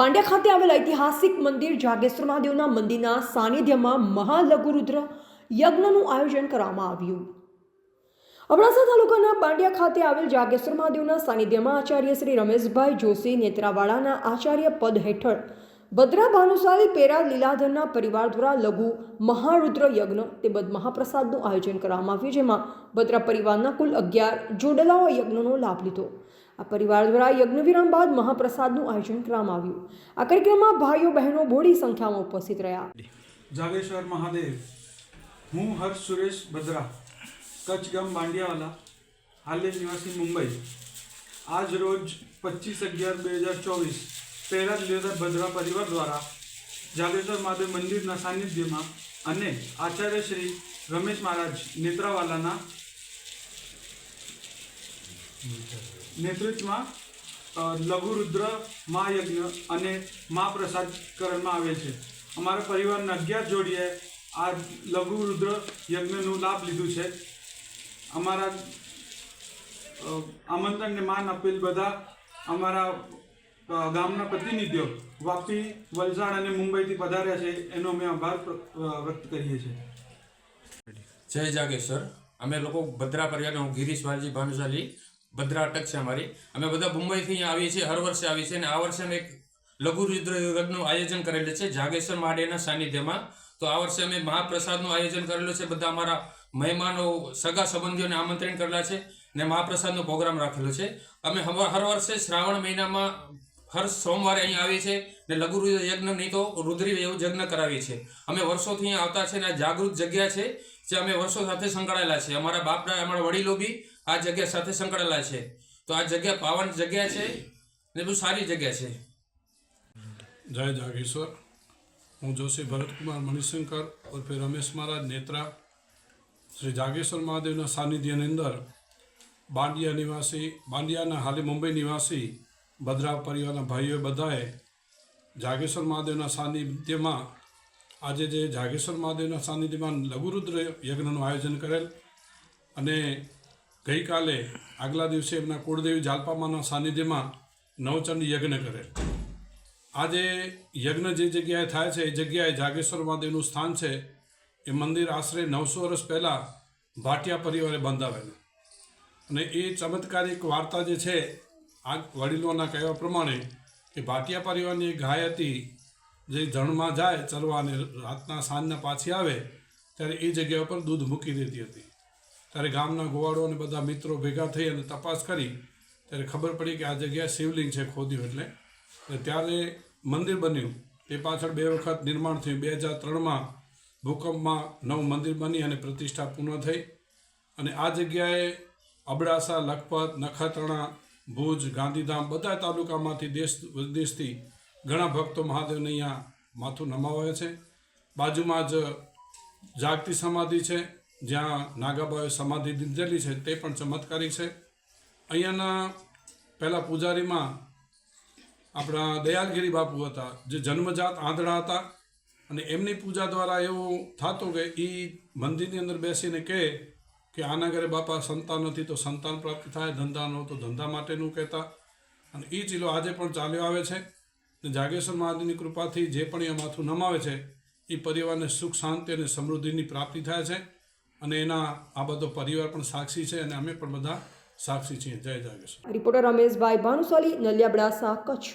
બાંડિયા ખાતે આવેલ ઐતિહાસિક મંદિર જાગેશ્વર મહાદેવના મંદિરના સાનિધ્યમાં મહાલઘુરુદ્ર યજ્ઞનું આયોજન કરવામાં આવ્યું. અબડાસા તાલુકાના બાંડિયા ખાતે આવેલ જાગેશ્વર મહાદેવના સાનિધ્યમાં આચાર્ય શ્રી રમેશભાઈ જોશી નેત્રાવાળાના આચાર્ય પદ હેઠળ ભદ્રા ભાનુશાલી પેરા લીલાધરના પરિવાર દ્વારા લઘુ મહારુદ્ર યજ્ઞ તેમજ મહાપ્રસાદનું આયોજન કરવામાં આવ્યું, જેમાં ભદ્રા પરિવારના કુલ અગિયાર જોડલાઓ યજ્ઞનો લાભ લીધો. આ પરિવાર દ્વારા યજ્ઞવિરામ બાદ મહાપ્રસાદનું આયોજન કરવામાં આવ્યું. આ કાર્યક્રમમાં ભાઈઓ બહેનો બોડી સંખ્યામાં ઉપસ્થિત રહ્યા. જાગેશ્વર મહાદેવ, હું હર્ષ સુરેશ બદ્રા, કચ્છ ગામ બાંડિયાવાલા હાલે નિવાસી મુંબઈ. આજ રોજ પચીસ અગિયાર બે હજાર ચોવીસ, પહેલા લીધા ભદ્રા પરિવાર દ્વારા જાગેશ્વર મહાદેવ મંદિરના સાનિધ્યમાં અને આચાર્ય શ્રી રમેશ મહારાજ નેત્રાવાલાના નેતૃત્વમાં લઘુરુદ્ર મહાયજ્ઞ અને મહાપ્રસાદ કરવામાં આવે છે. અમારા પરિવારના અગિયાર જોડીએ આ લઘુરુદ્ર યજ્ઞનું લાભ લીધું છે. અમારા આમંત્રણને માન આપેલ બધા અમારા ગામના પ્રતિનિધિઓ વાપી, વલસાડ અને મુંબઈથી પધાર્યા છે. એનો અમે આભાર વ્યક્ત કરીએ છીએ. જય જાગેશ્વર. અમે લોકો ભદ્રા પરિવારના હું ગિરીશ વાલજી ભાનુશાલી ભદ્રા અટક છે અમારી. અમે બધા મુંબઈથી અહીંયા આવીએ છીએ, હર વર્ષે આવીએ છીએ અને આ વર્ષે અમે એક લઘુ રુદ્ર યજ્ઞનું આયોજન કરેલું છે, જાગેશ્વર મહાદેવના સાનિધ્યમાં. તો આ વર્ષે અમે મહાપ્રસાદનું આયોજન કરેલું છે, બધા અમારા મહેમાનો, સગા સંબંધીઓને આમંત્રણ કરેલા છે ને મહાપ્રસાદનો પ્રોગ્રામ રાખેલો છે. અમે હર વર્ષે શ્રાવણ મહિનામાં હર સોમવારે અહીંયા આવીએ છીએ ને લઘુ રુદ્ર યજ્ઞ નહીં તો રુદ્રી એવું યજ્ઞ કરાવીએ છીએ. અમે વર્ષોથી અહીંયા આવતા છે ને આ જાગૃત જગ્યા છે, જે અમે વર્ષો સાથે સંકળાયેલા છે અમારા બાપડા, અમારા વડીલો બી આ જગ્યા સાથે સંકળાયેલા છે. તો આ જગ્યા પાવન જગ્યા છે ને બહુ સારી જગ્યા છે. જય જાગેશ્વર. હું જોશી ભરતકુમાર મણિશંકર ઉર્ફે રમેશ મહારાજ નેત્રા. શ્રી જાગેશ્વર મહાદેવના સાનિધ્યની અંદર બાંડિયા નિવાસી, બાંડિયાના હાલે મુંબઈ નિવાસી ભદ્રા પરિવારના ભાઈઓ બધાએ જાગેશ્વર મહાદેવના સાનિધ્યમાં આજે જે જાગેશ્વર મહાદેવના સાનિધ્યમાં લઘુરુદ્ર યજ્ઞનું આયોજન કરેલ અને ગઈકાલે આગલા દિવસે એમના કુળદેવી જાલપામાના સાનિધ્યમાં નવચંડ યજ્ઞ કરેલ આજે યજ્ઞ જે જગ્યાએ થાય છે, એ જગ્યાએ જાગેશ્વર મહાદેવનું સ્થાન છે, એ મંદિર આશરે નવસો વર્ષ પહેલાં ભાટિયા પરિવારે બંધાવેલું. અને એ ચમત્કારિક વાર્તા જે છે, આ વડીલોના કહેવા પ્રમાણે કે ભાટિયા પરિવારની ગાય હતી જે જણમાં જાય, ચરવા અને રાતના સાંજના પાછી આવે, ત્યારે એ જગ્યા ઉપર દૂધ મૂકી દેતી હતી. ત્યારે ગામના ગોવાળો અને બધા મિત્રો ભેગા થઈ અને તપાસ કરી, ત્યારે ખબર પડી કે આ જગ્યાએ શિવલિંગ છે ખોદ્યું એટલે. ત્યારે મંદિર બન્યું. તે પાછળ બે વખત નિર્માણ થયું. બે હજાર ત્રણમાં ભૂકંપમાં નવું મંદિર બની અને પ્રતિષ્ઠા પૂર્ણ થઈ. અને આ જગ્યાએ અબડાસા, લખપત, નખત્રાણા, ભુજ, ગાંધીધામ બધા તાલુકામાંથી દેશ વિદેશથી ઘણા ભક્તો મહાદેવને અહીંયા માથું નમાવે છે. બાજુમાં જ જાગતી સમાધિ છે. જ્યાં નાગાબાએ સમાધિ દીધેલી છે તે પણ ચમત્કારી છે. અહીંયાના પહેલાં પૂજારીમાં આપણા દયાલગીરી બાપુ હતા, જે જન્મજાત આંધળા હતા અને એમની પૂજા દ્વારા એવું થતું કે એ મંદિરની અંદર બેસીને કહે કે આના ઘરે બાપા સંતાન નથી તો સંતાન પ્રાપ્ત થાય, ધંધા ન તો ધંધા માટેનું કહેતા. અને એ ચીલો આજે પણ ચાલ્યો આવે છે ને જાગેશ્વર મહાદેવની કૃપાથી જે પણ એ માથું નમાવે છે એ પરિવારને સુખ, શાંતિ અને સમૃદ્ધિની પ્રાપ્તિ થાય છે. અને એના આ બધો પરિવાર પણ સાક્ષી છે અને અમે પણ બધા સાક્ષી છીએ. જય જાગેશ્વર રિપોર્ટર રમેશભાઈ ભાનુશાલી નલિયાબડાસા, કચ્છ.